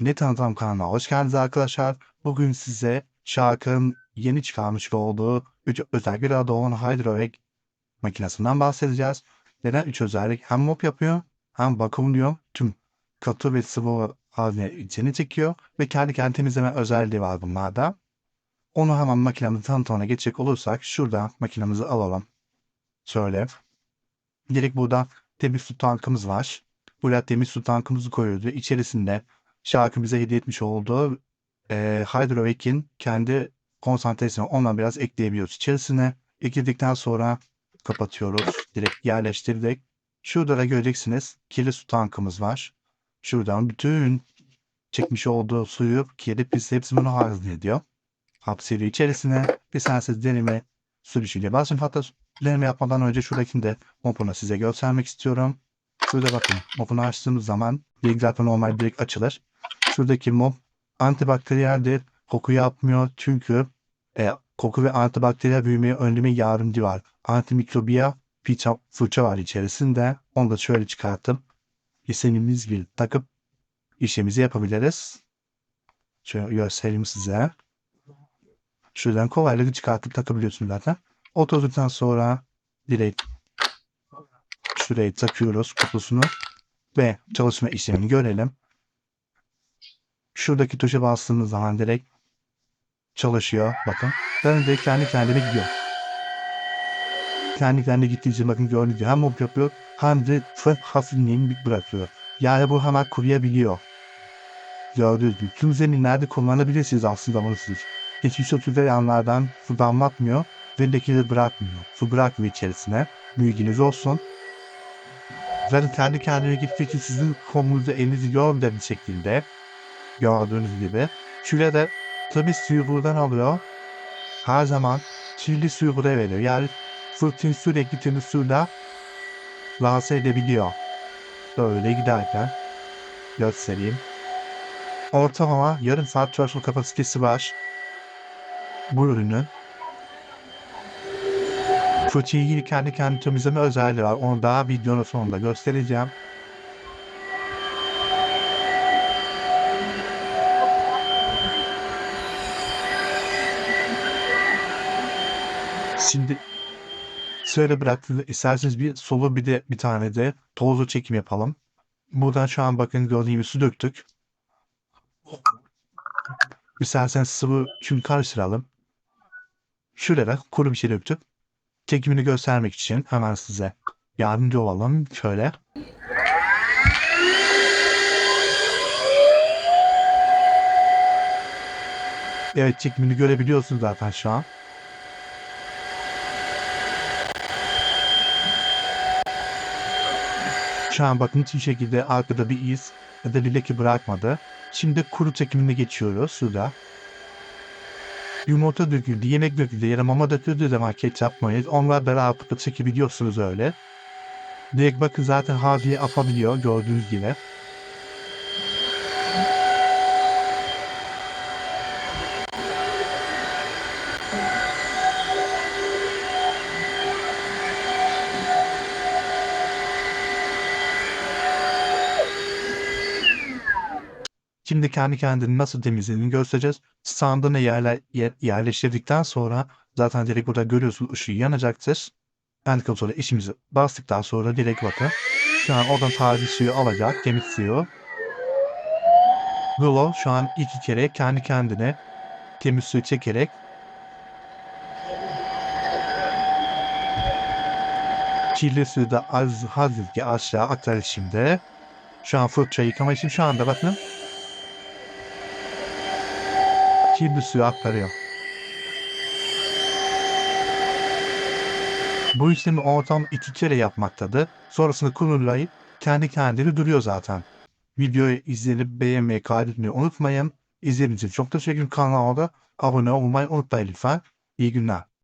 Ne Tanıtam kanalına hoş geldiniz arkadaşlar. Bugün size Shark'ın yeni çıkarmış olduğu 3 özellik adı olan Hydrovac makinesinden bahsedeceğiz. Neden 3 özellik? Hem mop yapıyor hem vakumluyor. Tüm katı ve sıvı haline içini çekiyor ve kendi kendini temizleme özelliği var bunlarda. Onu hemen makinemizin tanıtımına geçecek olursak şuradan makinemizi alalım. Şöyle. Direkt burada temiz su tankımız var. Buraya temiz su tankımızı koyuyoruz ve içerisinde şarkı bize hediye etmiş olduğu e, Hydrovac'in kendi konsantrasyonu ondan biraz ekleyebiliyoruz içerisine. Ekledikten sonra kapatıyoruz. Direkt yerleştirdik. Şurada da göreceksiniz kirli su tankımız var. Şuradan bütün çekmiş olduğu suyu kirli pis hepsi bunu hazmediyor. Hapsediyor içerisine. Bir sensiz deneme sürüşüyle. Bazen hatta deneme yapmadan önce şuradakini de mopunu size göstermek istiyorum. Şurada bakın mopunu açtığımız zaman zaten normal direkt açılır. Şuradaki mop antibakteriyeldir. Koku yapmıyor çünkü e, koku ve antibakteriyel büyümeye önleme yardımcı var. Antimikrobiya fırça, fırça var içerisinde. Onu da şöyle çıkartıp istediğimiz gibi takıp işimizi yapabiliriz. Şöyle göstereyim size. Şuradan kolaylıkla çıkartıp takabiliyorsunuz zaten. Oturduktan sonra direkt şuraya takıyoruz kutusunu ve çalışma işlemini görelim. Şuradaki tuşa bastığımız zaman direkt çalışıyor. Bakın. Ben direkt kendi kendine gidiyor. Kendi kendine gittiği için bakın gördüğünüz gibi hem mob yapıyor hem de fır hafifliğini bırakıyor. Yani bu hemen kuruyabiliyor. Gördüğünüz gibi tüm zeminlerde kullanabilirsiniz aslında bunu siz. Hiçbir şekilde yanlardan su damlatmıyor ve lekeleri bırakmıyor. Su bırakmıyor içerisine. Bilginiz olsun. Zaten kendi kendine gittiği için sizin kolunuzda elinizi görmeden şekilde gördüğünüz gibi. Şöyle de tabi suyu buradan alıyor. Her zaman kirli suyu buraya veriyor. Yani fırtın sürekli temiz suyla rahatsız edebiliyor. Böyle giderken göstereyim. Ortalama yarım saat çalışma kapasitesi var. Bu ürünün. Fırçayı kendi kendi temizleme özelliği var. Onu daha videonun sonunda göstereceğim. Şimdi şöyle bıraktığınızda isterseniz bir solu bir de bir tane de tozlu çekim yapalım. Buradan şu an bakın gördüğünüz su döktük. İsterseniz sıvı çünkü karıştıralım. Şuraya kuru bir şey. Çekimini göstermek için hemen size yardımcı olalım. Şöyle. Evet çekimini görebiliyorsunuz zaten şu an. Şu an bakın hiçbir şekilde arkada bir iz ya da bir bırakmadı. Şimdi kuru çekimine geçiyoruz şurada. Yumurta döküldü, yemek döküldü ya da mama döküldüğü zaman ketçap mayonez onlar beraber çekebiliyorsunuz öyle. Direkt bakın zaten haziye atabiliyor gördüğünüz gibi. Şimdi kendi kendini nasıl temizlediğini göstereceğiz. Standına yerle, yer, yerleştirdikten sonra zaten direkt burada görüyorsunuz ışığı yanacaktır. End kontrolü işimizi bastıktan sonra direkt bakın. Şu an oradan taze suyu alacak, temiz suyu. Rulo şu an iki kere kendi kendine temiz suyu çekerek kirli suyu da az hafifçe aşağı aktarır şimdi. Şu an fırça yıkama için şu anda bakın kirli suyu aktarıyor. Bu işlemi ortam iki kere yapmaktadır. Sonrasında kullanılayıp kendi kendine duruyor zaten. Videoyu izlenip beğenmeyi, kaydetmeyi unutmayın. İzlediğiniz için çok teşekkür ederim. Kanala abone olmayı unutmayın lütfen. İyi günler.